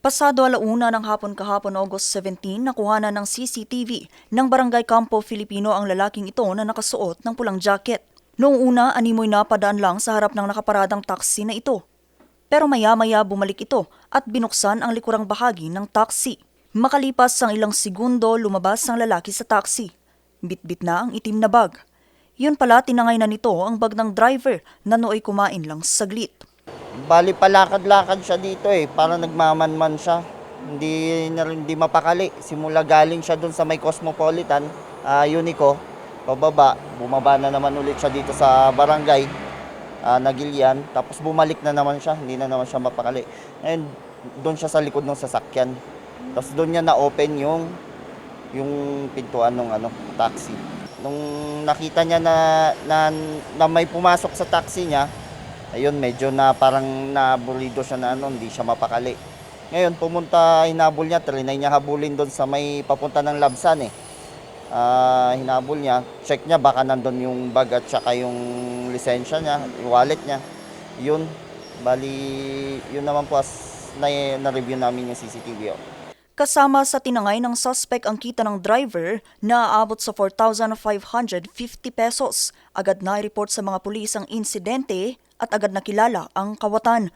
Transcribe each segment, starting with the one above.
Pasado alauna ng hapon kahapon August 17, nakuha na ng CCTV ng Barangay Campo Filipino ang lalaking ito na nakasuot ng pulang jacket. Noong una, animoy napadaan lang sa harap ng nakaparadang taxi na ito. Pero maya-maya bumalik ito at binuksan ang likurang bahagi ng taxi. Makalipas ang ilang segundo, lumabas ang lalaki sa taxi. Bitbit na ang itim na bag. Yun pala tinangay na nito ang bag ng driver na nooy kumain lang saglit. Bali palakad-lakad siya dito eh, para nagmamanman siya. Hindi na rin hindi mapakali. Simula galing siya doon sa may Cosmopolitan, ah Unico, pababa, bumaba na naman ulit siya dito sa barangay, ah Nagilian, tapos bumalik na naman siya, hindi na naman siya mapakali. And doon siya sa likod ng sasakyan. Tapos doon niya na-open yung yung pintuan ng ano, taxi. Nung nakita niya na, na, na may pumasok sa taxi niya, ayun, medyo na parang nabulido siya na ano, hindi siya mapakali. Ngayon, pumunta, hinabol niya, trinay niya habulin doon sa may papunta ng Labsan eh. Ah, hinabol niya, check niya baka nandun yung bag at saka yung lisensya niya, wallet niya. Yun, bali, yun naman po as na, na-review namin yung CCTV. Oh. Kasama sa tinangay ng suspect ang kita ng driver na aabot sa 4,550 pesos. Agad na report sa mga pulis ang insidente at agad nakilala ang kawatan.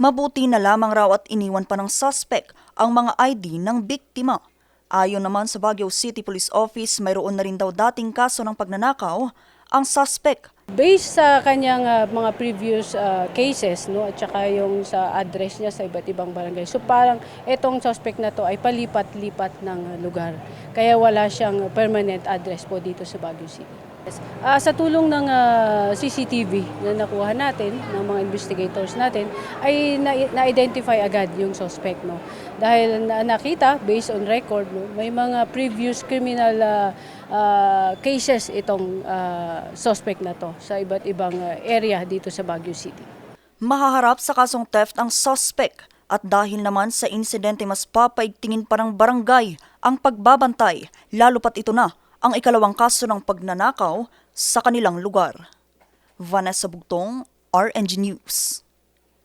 Mabuti na lamang raw at iniwan pa ng suspect ang mga ID ng biktima. Ayon naman sa Baguio City Police Office, mayroon na rin daw dating kaso ng pagnanakaw ang suspect. Based sa kanyang ah, mga previous ah, cases no at saka yung sa address niya sa iba't ibang barangay. So parang etong suspect na to ay palipat-lipat ng lugar. Kaya wala siyang permanent address po dito sa Baguio City. Ah, sa tulong ng ah, CCTV na nakuha natin ng mga investigators natin ay na- na-identify agad yung suspect no. Dahil na- nakita based on record no, may mga previous criminal ah, ah, cases itong ah, suspect na to sa iba't ibang ah, area dito sa Baguio City. Mahaharap sa kasong theft ang suspect at dahil naman sa insidente mas papaigtingin pa ng barangay ang pagbabantay lalo pat ito na ang ikalawang kaso ng pagnanakaw sa kanilang lugar. Vanessa Bugtong, RNG News.